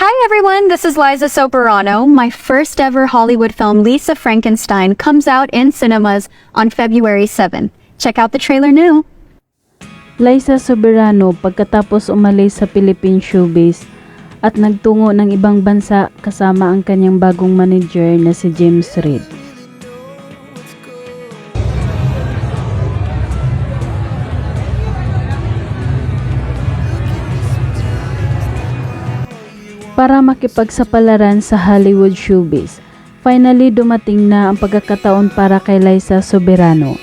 Hi everyone, this is Liza Soberano. My first ever Hollywood film, Lisa Frankenstein, comes out in cinemas on February 7th. Check out the trailer now. Liza Soberano pagkatapos umalis sa Philippine showbiz at nagtungo ng ibang bansa kasama ang kanyang bagong manager na si James Reid. Para makipagsapalaran sa Hollywood showbiz, finally dumating na ang pagkakataon para kay Liza Soberano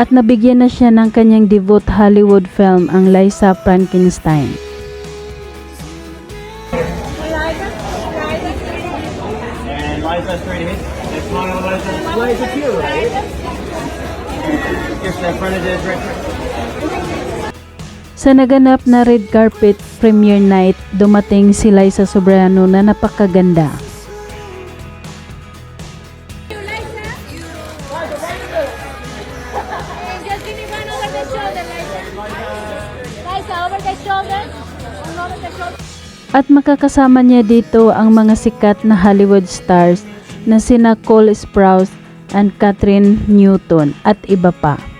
at nabigyan na siya ng kanyang debut Hollywood film ang Liza Frankenstein. And Liza straight ahead. Liza. Liza, over the shoulder. One over the shoulder. At makakasama niya dito ang mga sikat na Hollywood stars na sina Cole Sprouse and Catherine Newton at iba pa.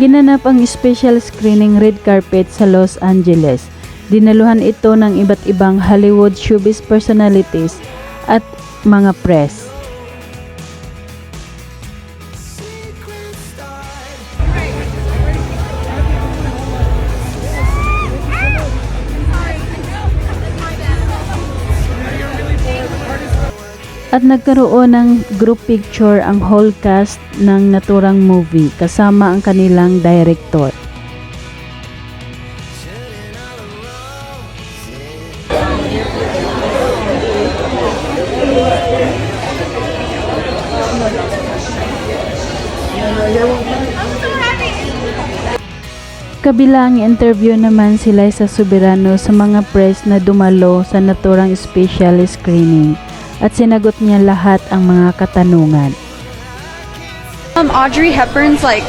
Ginanap ang special screening red carpet sa Los Angeles. Dinaluhan ito ng iba't ibang Hollywood showbiz personalities at mga press. At nagkaroon ng group picture ang whole cast ng naturang movie kasama ang kanilang director. Kabilang interview naman si Liza Soberano sa mga press na dumalo sa naturang special screening at sinagot niya lahat ang mga katanungan. Um, Audrey Hepburn's like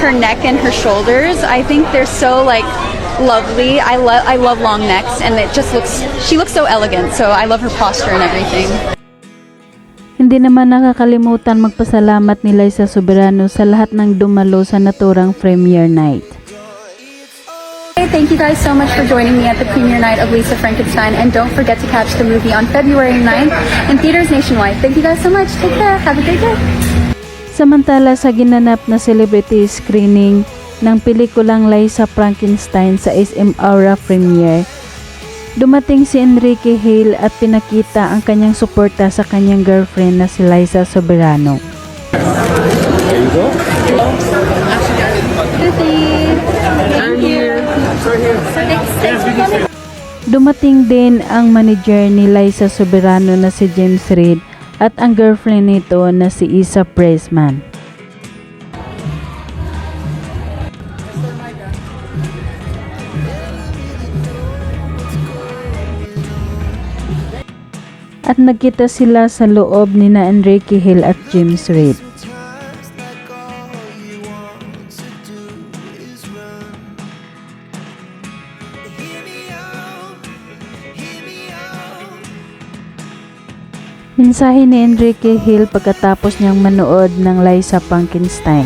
her neck and her shoulders. I think they're so like lovely. I love I love long necks, and it just looks. She looks so elegant. So I love her posture and everything. Hindi naman nakakalimutan magpasalamat ni Liza Soberano sa lahat ng dumalo sa naturang premiere night. Thank you guys so much for joining me at the premiere night of Lisa Frankenstein, and don't forget to catch the movie on February 9th in theaters nationwide. Thank you guys so much. Take care. Have a great day. Samantala sa ginanap na celebrity screening ng pelikulang Liza Frankenstein sa SM Aura premiere, dumating si Enrique Hale at pinakita ang kanyang suporta sa kanyang girlfriend na si Liza Soberano. Din ang manager ni Liza Soberano na si James Reid at ang girlfriend nito na si Isa Pressman. At nagkita sila sa loob ni na Enrique Hill at James Reid. Mensahe ni Enrique Hill pagkatapos niyang manood ng Liza Frankenstein.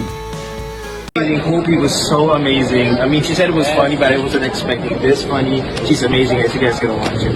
Hope it was so amazing. I mean, she said it was funny, but I wasn't expecting this funny. She's amazing. I guess you guys gonna watch it.